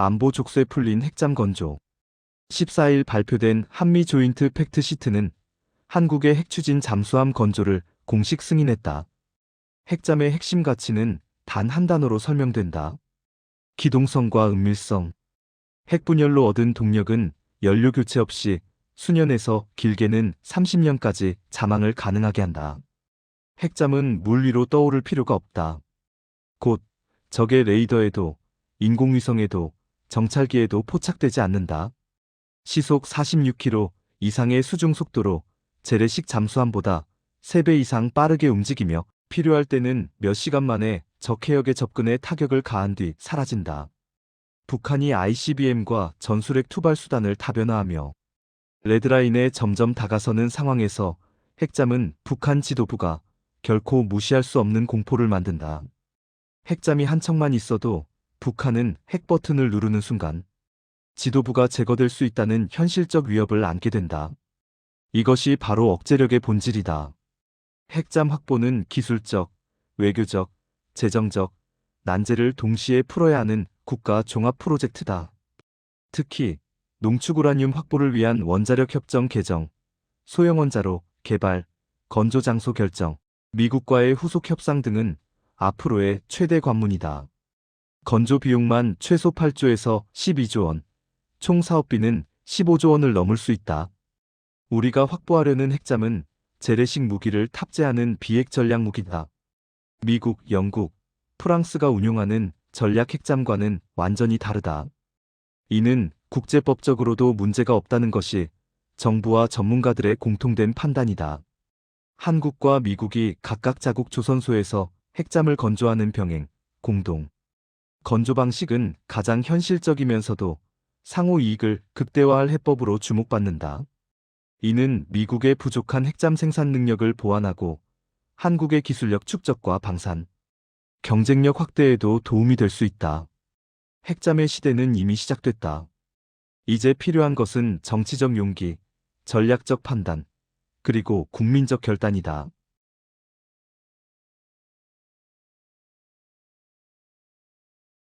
안보 족쇄 풀린 핵잠 건조. 14일 발표된 한미 조인트 팩트 시트는 한국의 핵추진 잠수함 건조를 공식 승인했다. 핵잠의 핵심 가치는 단 한 단어로 설명된다. 기동성과 은밀성. 핵분열로 얻은 동력은 연료 교체 없이 수년에서 길게는 30년까지 자망을 가능하게 한다. 핵잠은 물 위로 떠오를 필요가 없다. 곧 적의 레이더에도 인공위성에도 정찰기에도 포착되지 않는다. 시속 46km 이상의 수중 속도로 재래식 잠수함보다 3배 이상 빠르게 움직이며 필요할 때는 몇 시간 만에 적 해역에 접근해 타격을 가한 뒤 사라진다. 북한이 ICBM과 전술핵 투발 수단을 다변화하며 레드라인에 점점 다가서는 상황에서 핵잠은 북한 지도부가 결코 무시할 수 없는 공포를 만든다. 핵잠이 한 척만 있어도 북한은 핵 버튼을 누르는 순간 지도부가 제거될 수 있다는 현실적 위협을 안게 된다. 이것이 바로 억제력의 본질이다. 핵잠 확보는 기술적, 외교적, 재정적, 난제를 동시에 풀어야 하는 국가 종합 프로젝트다. 특히 농축 우라늄 확보를 위한 원자력 협정 개정, 소형 원자로 개발, 건조 장소 결정, 미국과의 후속 협상 등은 앞으로의 최대 관문이다. 건조 비용만 최소 8조에서 12조 원, 총 사업비는 15조 원을 넘을 수 있다. 우리가 확보하려는 핵잠은 재래식 무기를 탑재하는 비핵 전략 무기다. 미국, 영국, 프랑스가 운용하는 전략 핵잠과는 완전히 다르다. 이는 국제법적으로도 문제가 없다는 것이 정부와 전문가들의 공통된 판단이다. 한국과 미국이 각각 자국 조선소에서 핵잠을 건조하는 병행, 공동. 건조 방식은 가장 현실적이면서도 상호 이익을 극대화할 해법으로 주목받는다. 이는 미국의 부족한 핵잠 생산 능력을 보완하고 한국의 기술력 축적과 방산, 경쟁력 확대에도 도움이 될 수 있다. 핵잠의 시대는 이미 시작됐다. 이제 필요한 것은 정치적 용기, 전략적 판단, 그리고 국민적 결단이다.